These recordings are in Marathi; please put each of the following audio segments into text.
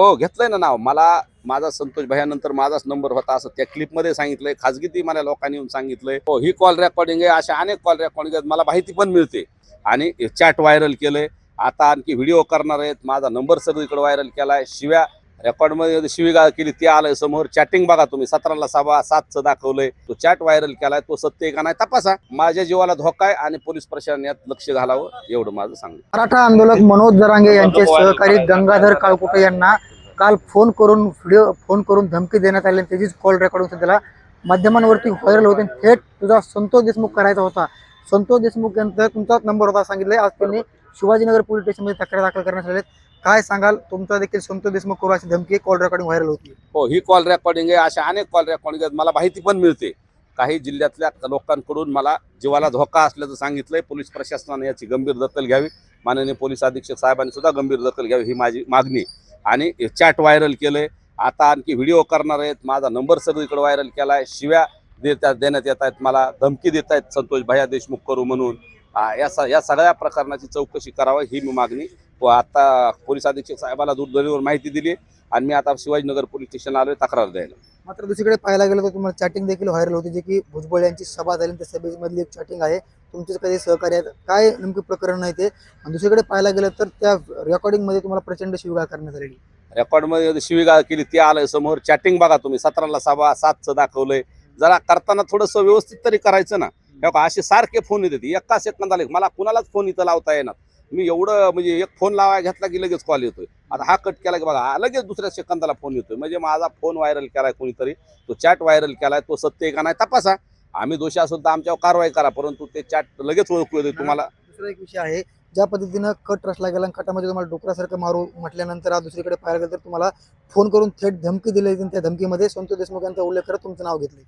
हो घेतलंय ना नाव. मला माझा संतोष भयानंतर माझाच नंबर होता असं त्या क्लिपमध्ये सांगितलंय. खाजगी ती मला लोकांनी येऊन सांगितलंय. हो ही कॉल रेकॉर्डिंग आहे. अशा अनेक कॉल रेकॉर्डिंग आहेत. मला माहिती पण मिळते. आणि चॅट व्हायरल केलंय. आता आणखी व्हिडिओ करणार आहेत. माझा नंबर सगळीकडे व्हायरल केलाय. शिव्या रेकॉर्डमध्ये शिवीगाळ केली ते आलंय समोर. चॅटिंग बघा तुम्ही. सतराला सभा सातचं दाखवलंय. तो चॅट व्हायरल केलाय. तो सत्य का नाही तपासा. माझ्या जीवाला धोका आहे आणि पोलीस प्रशासन यात लक्ष घालावं एवढं माझं सांगणं. मराठा आंदोलक मनोज जरांगे यांचे सहकारी गंगाधर काळकुटे यांना काल फोन करून व्हिडिओ फोन करून धमकी देण्यात आली आणि त्याचीच कॉल रेकॉर्डिंग त्याला माध्यमांवरती व्हायरल होते. आणि थेट तुझा संतोष देशमुख करायचा होता. संतोष देशमुख यांचा तुमचाच नंबर होता सांगितलंय. आज त्यांनी शिवाजीनगर पोलीस स्टेशनमध्ये तक्रार दाखल करण्यात आले काय सांगाल? तुमचा देखील संतोष देशमुख करू अशी धमकी कॉल रेकॉर्डिंग व्हायरल होती. हो ही कॉल रेकॉर्डिंग आहे. अशा अनेक कॉल रेकॉर्डिंग आहेत. मला माहिती पण मिळते. काही जिल्ह्यातल्या लोकांकडून मला जीवाला धोका असल्याचं सांगितलंय. पोलीस प्रशासनाने याची गंभीर दखल घ्यावी. माननीय पोलीस अधीक्षक साहेबांनी सुद्धा गंभीर दखल घ्यावी ही माझी मागणी आणि चॅट व्हायरल केलंय. आता आणखी व्हिडिओ करणार आहेत. माझा नंबर सगळीकडे व्हायरल केला आहे शिव्या देतात देण्यात येत आहेत. मला धमकी देत आहेत संतोष भैया देशमुख करू म्हणून. या स- या सगळ्या प्रकरणाची चौकशी करावं ही मी मागणी. व आता पोलीस अधीक्षक साहेबाला दूरध्वनीवर माहिती दिली. आणि मी आता शिवाजीनगर पोलीस स्टेशनला आलो तक्रार द्यायला. मात्र दुसरीकडे पाहायला गेलं तर तुम्हाला चॅटिंग देखील व्हायरल होती जे की भुजबळ यांची सभा झाली त्या सभेमधली एक चॅटिंग आहे. तुमचे काही सहकार्य आहेत. काय नेमकं प्रकरण आहे ते? दुसरीकडे पाहायला गेलं तर त्या रेकॉर्डिंगमध्ये तुम्हाला प्रचंड शिवगाळ करण्यात आलेली. रेकॉर्डमध्ये शिवीगाळ केली ते आलं समोर. चॅटिंग बघा तुम्ही. सतराला सभा सातचं दाखवलंय. जरा करताना थोडंसं व्यवस्थित तरी करायचं ना. बघा असे सारखे फोन येते एका सेकंदाला मला कुणालाच फोन इथं लावता येणार. मी एवढं म्हणजे एक फोन लावाय घेतला की लगेच कॉल येतोय. आता हा कट केला की बघा लगेच दुसऱ्या सेकंदाला फोन येतोय. म्हणजे माझा फोन व्हायरल केलाय कोणीतरी तो चॅट व्हायरल केलाय तो सत्य का नाही तपासा. आम्ही दोषी असून तर आमच्यावर कारवाई करा परंतु ते चॅट लगेच ओळखू येते तुम्हाला. दुसरा एक विषय आहे ज्या पद्धतीनं कट रचला गेला आणि कटामध्ये तुम्हाला डोकरासारखं मारू म्हटल्यानंतर आज दुसरीकडे पाहायला गेलं तर तुम्हाला फोन करून थेट धमकी दिली त्या धमकीमध्ये संतोष देशमुख यांचा उल्लेख करत तुमचं नाव घेतलं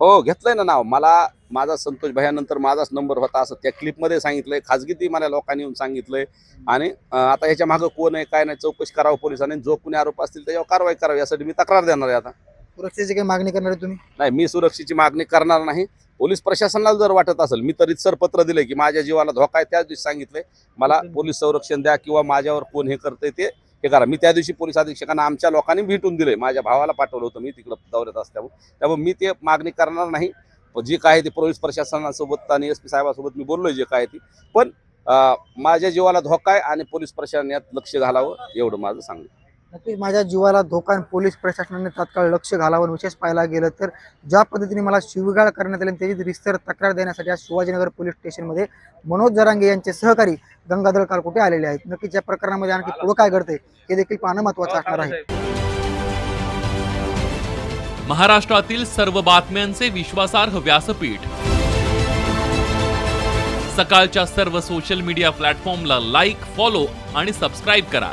हो घेतलंय ना नाव. मला माझा संतोष भयानंतर माझाच नंबर होता असं त्या क्लिपमध्ये सांगितलंय. खाजगी ती मला लोकांनी येऊन सांगितलंय. आणि आता ह्याच्या मागं कोण आहे काय नाही चौकशी करावं पोलिसांनी. जो कोणी आरोप असतील त्याच्यावर कारवाई करावी यासाठी मी तक्रार देणार आहे आता. सुरक्षेची काही मागणी करणार आहे तुम्ही? नाही मी सुरक्षेची मागणी करणार नाही. पोलीस प्रशासनाला जर वाटत असेल मी तर इतर पत्र दिले की माझ्या जीवाला धोका आहे त्याच दिवशी सांगितलंय. मला पोलीस संरक्षण द्या किंवा माझ्यावर कोण हे करतंय ते हे करा. मी त्या दिवशी पोलीस अधीक्षकांना आमच्या लोकांनी भेटून दिले माझ्या भावाला पाठवलं होतं. मी तिकडं दौऱ्यात असल्यामुळे. त्यामुळे मी ते मागणी करणार नाही. जे काय ते पोलीस प्रशासनासोबत आणि एस पी साहेबासोबत मी बोललोय जे काय ते. पण माझ्या जीवाला धोका आहे आणि पोलीस प्रशासन यात लक्ष घालावं एवढं माझं सांगणं नक्कीच माझ्या जीवाला धोका आणि पोलीस प्रशासनाने तात्काळ लक्ष घालावं विशेष पाहायला गेलं तर ज्या पद्धतीने मला शिवगाळ करण्यात आली आणि त्याची रिस्तर तक्रार देण्यासाठी आज शिवाजीनगर पोलीस स्टेशनमध्ये मनोज जरांगे यांचे सहकारी गंगाधर कालकुटे आलेले आहेत. नक्कीच या प्रकरणामध्ये आणखी पुढं काय घडते हे देखील पाहणं महत्त्वाचं असणार आहे. महाराष्ट्रातील सर्व बातम्यांचे विश्वासार्ह व्यासपीठ. सकाळच्या सर्व सोशल मीडिया प्लॅटफॉर्मला लाईक फॉलो आणि सबस्क्राईब करा.